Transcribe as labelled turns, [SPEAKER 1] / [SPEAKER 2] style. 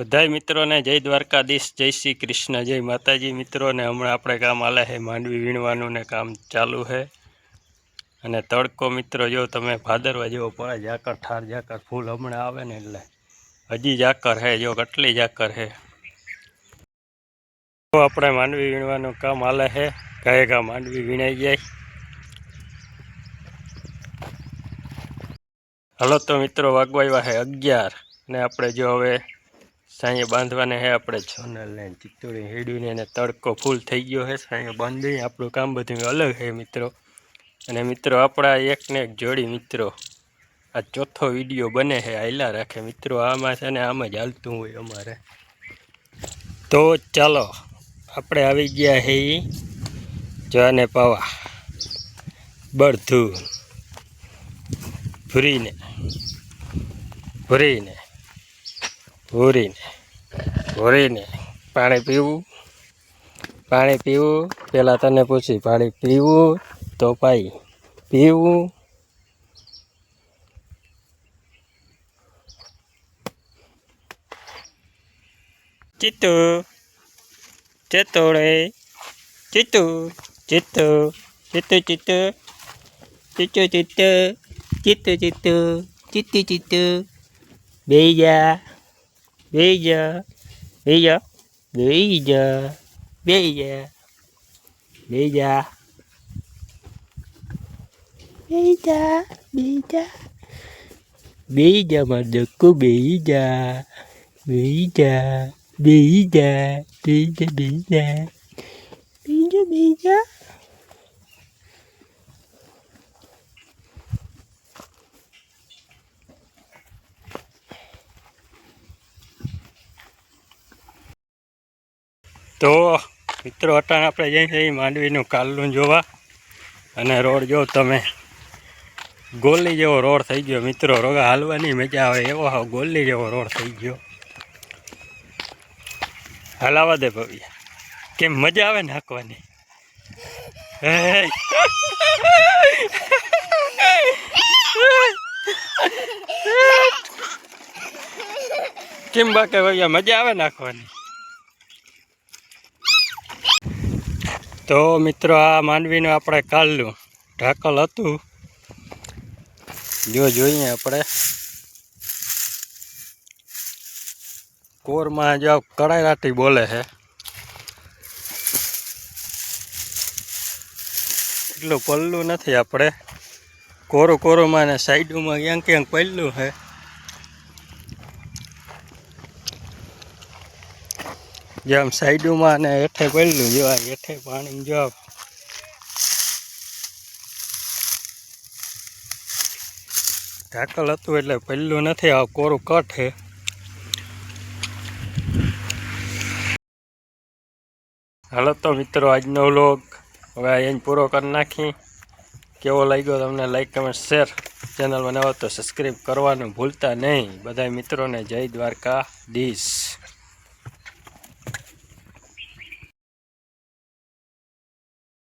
[SPEAKER 1] બધાય મિત્રોને જય દ્વારકાધીશ, જય શ્રી કૃષ્ણ, જય માતાજી. મિત્રોને હમણાં આપણે કામ આલે છે માંડવી વીણવાનું ને કામ ચાલુ છે અને તડકો મિત્રો, જો તમે ભાદરવા જેવો પડે ઝાકર ઠાર ઝાકર ફૂલ હમણાં આવે ને એટલે હજી ઝાકર છે જો કેટલી ઝાકર છે તો આપણે માંડવી વીણવાનું કામ આલે છે ગાય ગા માંડવી વીણાઈ જાય. હલો તો મિત્રો વાગવાયા છે અગિયાર. ને આપણે જો હવે સાંજે બાંધવાને હે આપણે જોનલ ને ચિત્તોડી હેડીને એને તડકો ફૂલ થઈ ગયો છે સાંજે બાંધી, આપણું કામ બધું અલગ છે મિત્રો. અને મિત્રો, આપણા એકને એક જોડી મિત્રો. આ ચોથો વીડિયો બને છે હાલ્યા રાખે. મિત્રો, આમાં છે ને આમ જ હાલતું હોય અમારે. તો ચાલો, આપણે આવી ગયા હે જોને પાવા. બળધૂ ભૂરીને ભૂરીને ભૂરીને ભૂરીને પાણી પીવું પાણી પીવું પહેલાં તને પૂછી પાણી પીવું તો પાઈ પીવું ચિત્તુ ચિત્તોડે ચિત્તુ ચિત્તુ ચિત્તુ ચિત્તુ ચિત્તુ ચિત્તુ ચિત્તુ ચિત્તુ ચિત્તુ ચિત્તુ બેહી જા બેહી જા બેહી જા બેહી જા બેહી જા બેહી જા બેહી જા બેહી જા બેહી જા માર દક્કુ બેહી જા બેહી જા બેહી જા બેહી જા બેહી જા બેહી જા બેહી જા તો મિત્રો અટાણ આપણે જઈએ છીએ માંડવીનું કાલનું જોવા. અને રોડ જો તમે ગોલી જેવો રોડ થઈ ગયો મિત્રો. રોગા હાલવાની મજા આવે એવો હાવ ગોલી જેવો રોડ થઈ ગયો. હલાવા દે ભવ્ય. કેમ મજા આવે ને હાંકવાની? કેમ બાકે ભવ્યા મજા આવે નાખવાની તો મિત્રો, આ માંડવીનું આપણે કાલનું ઢાકલ હતું. જો જોઈએ આપણે. કોરમાં જો કડાઈ રાટી બોલે છે. એટલું પલ્લું નથી આપણે. કોરું કોરુંમાં ને સાઈડમાં ક્યાંક ક્યાંક પલ્લું છે. જેમ સાઈડમાં ને હેઠે પડેલું, જો આ હેઠે પાણી જો ઢાકલ હતું એટલે પહેલું નથી, આ કોરું કટ છે. હાલો તો મિત્રો, આજનો વ્લોગ હવે અહીં પૂરો કરી નાખી. કેવો લાગ્યો તમને લાઈક કમેન્ટ શેર ચેનલમાં બનાવો તો સબસ્ક્રાઈબ કરવાનું ભૂલતા નહીં. બધા મિત્રોને જય દ્વારકા દીશ